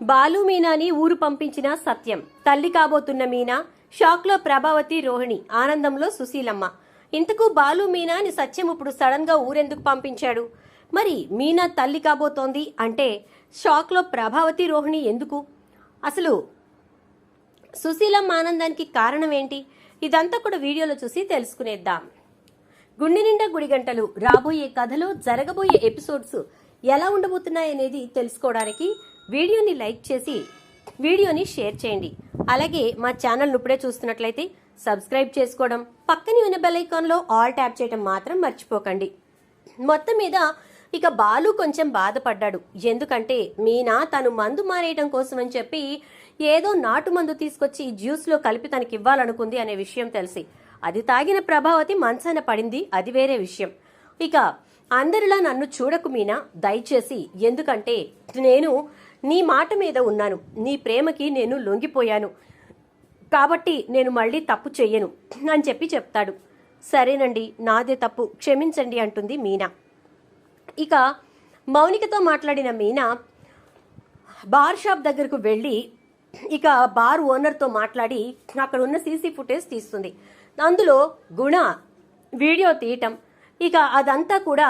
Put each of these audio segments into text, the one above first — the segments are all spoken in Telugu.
బాలు మీనాని ఊరు పంపించిన సత్యం. తల్లి కాబోతున్న మీనా షాక్లో ప్రభావతి రోహిణి ఆనందంలో సుశీలమ్మ. ఇంతకు బాలు మీనాని సత్యం ఇప్పుడు సడన్గా ఊరెందుకు పంపించాడు? మరి మీనా తల్లి కాబోతోంది అంటే షాక్లో ప్రభావతి రోహిణి ఎందుకు? అసలు సుశీలమ్మ ఆనందానికి కారణం ఏంటి? ఇదంతా కూడా వీడియోలో చూసి తెలుసుకునేద్దాం. గుండె నిండా గుడి గంటలు రాబోయే కథలో జరగబోయే ఎపిసోడ్స్ ఎలా ఉండబోతున్నాయనేది తెలుసుకోవడానికి వీడియోని లైక్ చేసి వీడియోని షేర్ చేయండి. అలాగే మా ఛానల్ ఇప్పుడే చూస్తున్నట్లయితే సబ్స్క్రైబ్ చేసుకోవడం పక్కనే ఉన్న బెల్ ఐకాన్లో ఆల్ ట్యాప్ చేయడం మాత్రం మర్చిపోకండి. మొత్తం మీద ఇక బాలు కొంచెం బాధపడ్డాడు. ఎందుకంటే మీనా తను మందు మారేయడం కోసం అని చెప్పి ఏదో నాటు మందు తీసుకొచ్చి జ్యూస్లో కలిపి తనకి ఇవ్వాలనుకుంది అనే విషయం తెలిసి. అది తాగిన ప్రభావతి మంచాన పడింది. అది వేరే విషయం. ఇక అందరిలా నన్ను చూడకు మీనా. దయచేసి ఎందుకంటే నేను నీ మాట మీద ఉన్నాను. నీ ప్రేమకి నేను లొంగిపోయాను. కాబట్టి నేను మళ్ళీ తప్పు చెయ్యను అని చెప్పి చెప్తాడు. సరేనండి నాదే తప్పు. క్షమించండి అంటుంది మీనా. ఇక మౌనికతో మాట్లాడిన మీనా బార్ షాప్ దగ్గరకు వెళ్ళి ఇక బార్ ఓనర్తో మాట్లాడి అక్కడ ఉన్న సీసీ ఫుటేజ్ తీస్తుంది. అందులో గుణ వీడియో తీయటం. ఇక అదంతా కూడా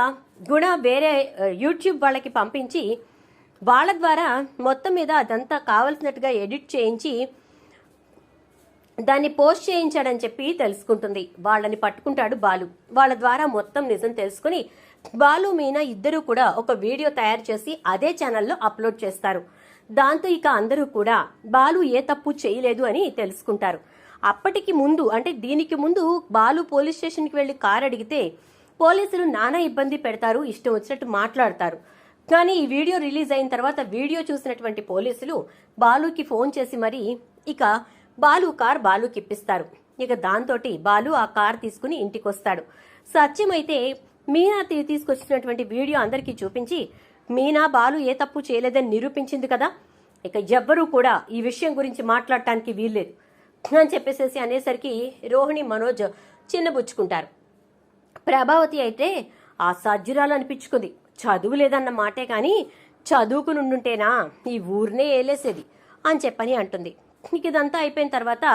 గుణ వేరే యూట్యూబ్ వాళ్ళకి పంపించి వాళ్ళ ద్వారా మొత్తం మీద అదంతా కావలసినట్టుగా ఎడిట్ చేయించి దాన్ని పోస్ట్ చేయించాడని చెప్పి తెలుసుకుంటుంది. వాళ్ళని పట్టుకుంటాడు బాలు. వాళ్ళ ద్వారా మొత్తం నిజం తెలుసుకుని బాలు మీనా ఇద్దరూ కూడా ఒక వీడియో తయారు చేసి అదే ఛానల్లో అప్లోడ్ చేస్తారు. దాంతో ఇక అందరూ కూడా బాలు ఏ తప్పు చేయలేదు అని తెలుసుకుంటారు. అప్పటికి ముందు అంటే దీనికి ముందు బాలు పోలీస్ స్టేషన్కి వెళ్ళి కారు అడిగితే పోలీసులు నానా ఇబ్బంది పెడతారు ఇష్టం వచ్చినట్టు మాట్లాడతారు. కానీ ఈ వీడియో రిలీజ్ అయిన తర్వాత వీడియో చూసినటువంటి పోలీసులు బాలుకి ఫోన్ చేసి మరి ఇక బాలు కార్ బాలుకి ఇప్పిస్తారు. ఇక దాంతో బాలు ఆ కార్ తీసుకుని ఇంటికి వస్తాడు సత్యం అయితే మీనా తీసుకొచ్చినటువంటి వీడియో అందరికీ చూపించి మీనా బాలు ఏ తప్పు చేయలేదని నిరూపించింది కదా? ఇక ఎవ్వరూ కూడా ఈ విషయం గురించి మాట్లాడటానికి వీల్లేదు. అని చెప్పేసేసి అనేసరికి రోహిణి మనోజ్ చిన్నబుచ్చుకుంటారు ప్రభావతి అయితే ఆ సజ్జురాలు అనిపించుకుంది. చదువు లేదన్న మాటే కానీ చదువుకుని ఉండుంటేనా ఈ ఊరినే ఏలేసేది అని చెప్పని అంటుంది. నీకు ఇదంతా అయిపోయిన తర్వాత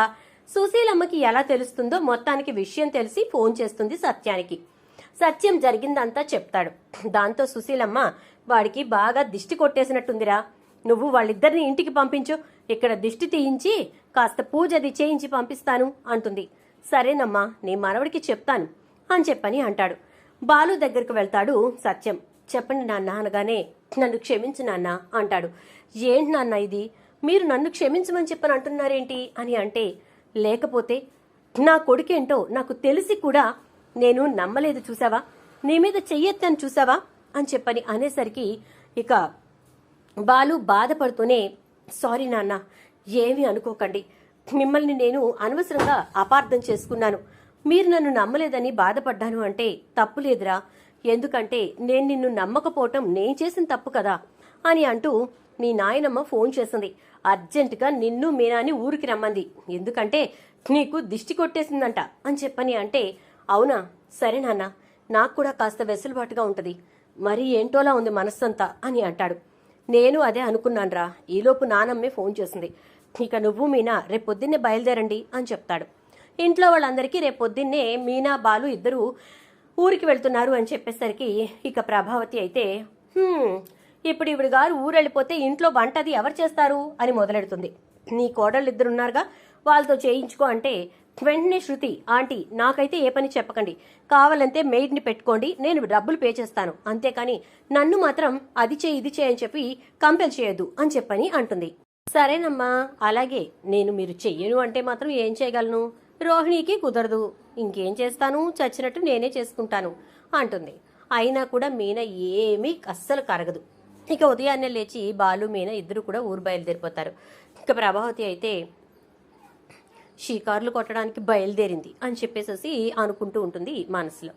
సుశీలమ్మకి ఎలా తెలుస్తుందో మొత్తానికి విషయం తెలిసి ఫోన్ చేస్తుంది సత్యానికి. సత్యం జరిగిందంతా చెప్తాడు. దాంతో సుశీలమ్మ వాడికి బాగా దిష్టి కొట్టేసినట్టుందిరా. నువ్వు వాళ్ళిద్దరిని ఇంటికి పంపించు. ఇక్కడ దిష్టి తీయించి కాస్త పూజ అది చేయించి పంపిస్తాను అంటుంది. సరేనమ్మా నీ మనవడికి చెప్తాను అని చెప్పని అంటాడు. బాలు దగ్గరకు వెళ్తాడు సత్యం. చెప్పండి నాన్న అనగానే నన్ను క్షమించు నాన్న అంటాడు. ఏంటి నాన్న ఇది? మీరు నన్ను క్షమించమని చెప్పని అంటున్నారేంటి అని అంటే లేకపోతే నా కొడుకేంటో నాకు తెలిసి కూడా నేను నమ్మలేదు చూసావా? నీ మీద చెయ్యొద్దని చూసావా? అని చెప్పని అనేసరికి ఇక బాలు బాధపడుతూనే సారీ నాన్న ఏమీ అనుకోకండి. మిమ్మల్ని నేను అనవసరంగా అపార్థం చేసుకున్నాను. మీరు నన్ను నమ్మలేదని బాధపడ్డాను అంటే తప్పులేదురా. ఎందుకంటే నేను నిన్ను నమ్మకపోవటం నేను చేసిన తప్పు కదా అని అంటూ మీ నాయనమ్మ ఫోన్ చేసింది. అర్జెంటుగా నిన్ను మీనాని ఊరికి రమ్మంది. ఎందుకంటే నీకు దిష్టి కొట్టేసిందంట అని చెప్పని అంటే అవునా? సరే నాన్న నాకు కూడా కాస్త వెసులుబాటుగా ఉంటుంది. మరి ఏంటోలా ఉంది మనస్సంతా అని అంటాడు. నేను అదే అనుకున్నానురా. ఈలోపు నానమ్మే ఫోన్ చేసింది. ఇక నువ్వు మీనా రేపొద్దున్నే పొద్దున్నే బయలుదేరండి అని చెప్తాడు. ఇంట్లో వాళ్ళందరికీ రేపొద్దున్నే పొద్దున్నే మీనా బాలు ఇద్దరు ఊరికి వెళ్తున్నారు అని చెప్పేసరికి ఇక ప్రభావతి అయితే ఇప్పుడు ఇవిడి గారు ఊరెళ్ళిపోతే ఇంట్లో వంటది ఎవరు చేస్తారు? అని మొదలెడుతుంది. నీ కోడళ్ళు ఇద్దరున్నారుగా వాళ్ళతో చేయించుకో అంటే వెంటనే శృతి ఆంటీ నాకైతే ఏ పని చెప్పకండి. కావాలంటే మెయిడ్ని పెట్టుకోండి నేను డబ్బులు పే చేస్తాను. అంతేకాని నన్ను మాత్రం అది చేయి ఇది చేయని చెప్పి కంపెల్ చేయొద్దు అని చెప్పని అంటుంది. సరేనమ్మా అలాగే నేను మీరు చెయ్యను అంటే మాత్రం ఏం చేయగలను? రోహిణికి కుదరదు. ఇంకేం చేస్తాను? చచ్చినట్టు నేనే చేసుకుంటాను అంటుంది. అయినా కూడా మీన ఏమీ అస్సలు కరగదు. ఇక ఉదయాన్నే లేచి బాలు మీనా ఇద్దరు కూడా ఊరు బయలుదేరిపోతారు. ఇక ప్రభావతి అయితే షికార్లు కొట్టడానికి బయలుదేరింది అని చెప్పేసేసి అనుకుంటూ ఉంటుంది మనసులో.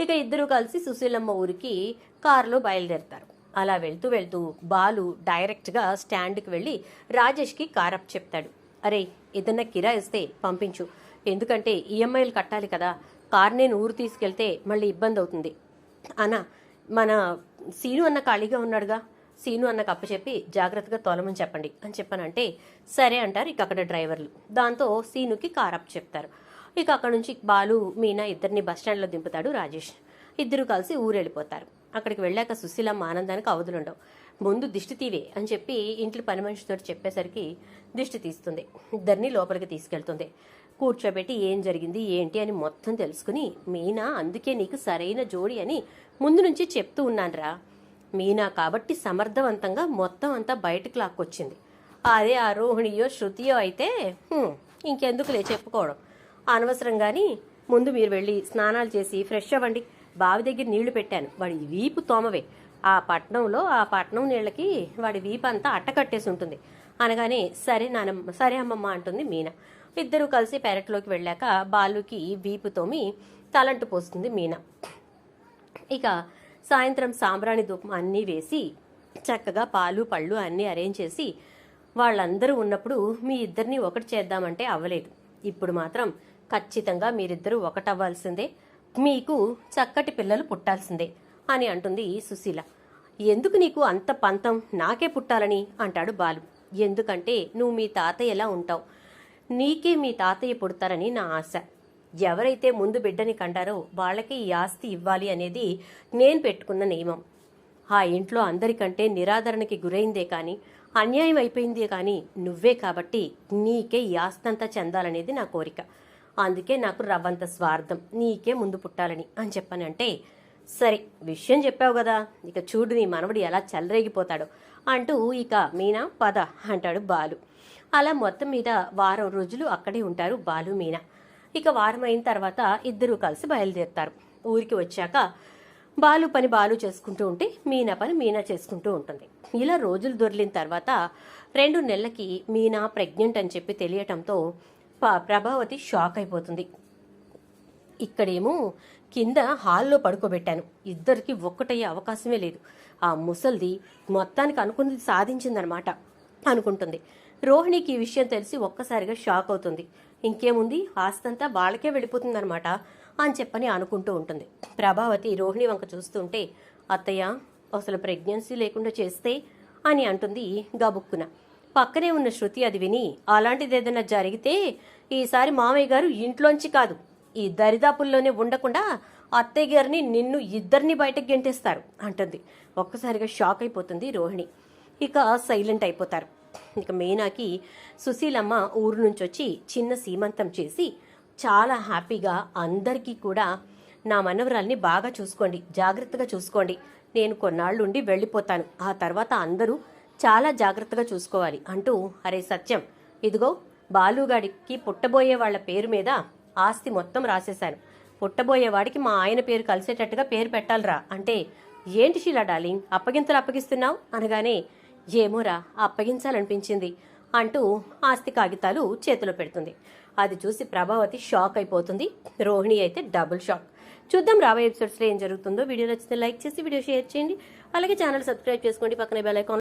ఇక ఇద్దరు కలిసి సుశీలమ్మ ఊరికి కారులో బయలుదేరుతారు. అలా వెళ్తూ వెళ్తూ బాలు డైరెక్ట్గా స్టాండ్కి వెళ్ళి రాజేష్కి కారప్ చెప్తాడు. అరే ఏదన్నా కిరా ఇస్తే పంపించు. ఎందుకంటే ఈఎంఐలు కట్టాలి కదా కార్ నేను ఊరు తీసుకెళ్తే మళ్ళీ ఇబ్బంది అవుతుంది. అన్న మన సీను అన్న ఖాళీగా ఉన్నాడుగా? సీను అన్నకు అప్పచెప్పి జాగ్రత్తగా తోలమని చెప్పండి అని చెప్పానంటే సరే అంటారు ఇక అక్కడ డ్రైవర్లు. దాంతో సీనుకి కార్ అప్ చెప్తారు ఇక అక్కడ నుంచి బాలు మీనా ఇద్దరిని బస్ స్టాండ్లో దింపుతాడు రాజేష్. ఇద్దరు కలిసి ఊరు వెళ్ళిపోతారు అక్కడికి వెళ్ళాక సుశీలమ్మ ఆనందానికి అవధులుండవు. ముందు దిష్టి తీవే అని చెప్పి ఇంట్లో పని మనిషితో చెప్పేసరికి దిష్టి తీస్తుంది. ఇద్దరిని లోపలికి తీసుకెళ్తుంది. కూర్చోబెట్టి ఏం జరిగింది ఏంటి అని మొత్తం తెలుసుకుని మీనా అందుకే నీకు సరైన జోడి అని ముందు నుంచి చెప్తూ ఉన్నానురా. మీనా కాబట్టి సమర్థవంతంగా మొత్తం అంతా బయటకు లాక్కొచ్చింది. అదే ఆ రోహిణియో శృతియో అయితే ఇంకెందుకులే చెప్పుకోవడం. అనవసరం కానీ ముందు మీరు వెళ్ళి స్నానాలు చేసి ఫ్రెష్ అవ్వండి. బావి దగ్గర నీళ్ళు పెట్టాను. వాడి వీపు తోమవే. ఆ పట్నంలో ఆ పట్నం నీళ్ళకి వాడి వీపంతా అట్టకట్టేసి ఉంటుంది. అనగానే సరే నానమ్మ సరే అమ్మమ్మ అంటుంది మీనా. ఇద్దరూ కలిసి పెరట్లోకి వెళ్ళాక బాలుకి వీపు తోమి తలంటు పోస్తుంది మీనా. ఇక సాయంత్రం సాంబ్రాణి ధూపం అన్నీ వేసి చక్కగా పాలు పళ్ళు అన్నీ అరేంజ్ చేసి వాళ్ళందరూ ఉన్నప్పుడు మీ ఇద్దరిని ఒకటి చేద్దామంటే అవ్వలేదు. ఇప్పుడు మాత్రం ఖచ్చితంగా మీరిద్దరూ ఒకటవ్వాల్సిందే. మీకు చక్కటి పిల్లలు పుట్టాల్సిందే. అని అంటుంది సుశీల. ఎందుకు నీకు అంత పంతం? నాకే పుట్టాలని? అంటాడు బాలు. ఎందుకంటే నువ్వు మీ తాతయ్య ఎలా ఉంటావు. నీకే మీ తాతయ్య పుడతారని నా ఆశ. ఎవరైతే ముందు బిడ్డని కంటారో వాళ్ళకి ఈ ఆస్తి ఇవ్వాలి అనేది నేను పెట్టుకున్న నియమం. ఆ ఇంట్లో అందరికంటే నిరాదరణకి గురైందే కానీ అన్యాయం అయిపోయిందే కానీ నువ్వే కాబట్టి నీకే ఈ ఆస్తంతా చెందాలనేది నా కోరిక. అందుకే నాకు రవ్వంత స్వార్థం. నీకే ముందు పుట్టాలని అని చెప్పానంటే సరే విషయం చెప్పావు కదా. ఇక చూడు నీ మనవడు ఎలా చల్లరేగిపోతాడు అంటూ ఇక మీనా పద అంటాడు బాలు. అలా మొత్తం మీద వారం రోజులు అక్కడే ఉంటారు బాలు మీనా. ఇక వారం అయిన తర్వాత ఇద్దరూ కలిసి బయలుదేరుతారు. ఊరికి వచ్చాక బాలు పని బాలు చేసుకుంటూ ఉంటే మీనా పని మీనా చేసుకుంటూ ఉంటుంది. ఇలా రోజులు దొరిలిన తర్వాత రెండు నెలలకి మీనా ప్రెగ్నెంట్ అని చెప్పి తెలియటంతో ప్రభావతి షాక్ అయిపోతుంది. ఇక్కడేమో కింద హాల్లో పడుకోబెట్టాను. ఇద్దరికి ఒక్కటయ్యే అవకాశమే లేదు. ఆ ముసల్ది మొత్తానికి అనుకున్నది సాధించిందనమాట అనుకుంటుంది. రోహిణికి ఈ విషయం తెలిసి ఒక్కసారిగా షాక్ అవుతుంది. ఇంకేముంది? ఆస్తంతా వాళ్ళకే వెళ్ళిపోతుందనమాట అని చెప్పని అనుకుంటూ ఉంటుంది. ప్రభావతి రోహిణి వంక చూస్తుంటే అత్తయ్య అసలు ప్రెగ్నెన్సీ లేకుండా చేస్తే? అని అంటుంది గబుక్కున. పక్కనే ఉన్న శృతి అది విని అలాంటిది ఏదైనా జరిగితే ఈసారి మామయ్య గారు ఇంట్లోంచి కాదు ఈ దరిదాపుల్లోనే ఉండకుండా అత్తయ్య గారిని నిన్ను ఇద్దరిని బయటకు గెంటేస్తారు అంటుంది. ఒక్కసారిగా షాక్ అయిపోతుంది రోహిణి. ఇక సైలెంట్ అయిపోతారు. ఇక మీనాకి సుశీలమ్మ ఊరు నుంచి వచ్చి చిన్న సీమంతం చేసి చాలా హ్యాపీగా అందరికీ కూడా నా మనవరాల్ని బాగా చూసుకోండి జాగ్రత్తగా చూసుకోండి. నేను కొన్నాళ్ళుండి వెళ్ళిపోతాను. ఆ తర్వాత అందరూ చాలా జాగ్రత్తగా చూసుకోవాలి అంటూ అరే సత్యం ఇదిగో బాలుగాడికి పుట్టబోయే వాళ్ళ పేరు మీద ఆస్తి మొత్తం రాసేశాను. పుట్టబోయేవాడికి మా ఆయన పేరు కలిసేటట్టుగా పేరు పెట్టాలిరా. అంటే ఏంటి షీలా డార్లింగ్? అప్పగింతలు అప్పగిస్తున్నావు? అనగానే ఏమోరా అప్పగించాలనిపించింది అంటూ ఆస్తి కాగితాలు చేతిలో పెడుతుంది. అది చూసి ప్రభావతి షాక్ అయిపోతుంది. రోహిణి అయితే డబుల్ షాక్. చూద్దాం రాబోయే ఎపిసోడ్స్లో ఏం జరుగుతుందో. వీడియో నచ్చితే లైక్ చేసి వీడియో షేర్ చేయండి. అలాగే ఛానల్ సబ్స్క్రైబ్ చేసుకోండి. పక్కనే బెల్ ఐకాన్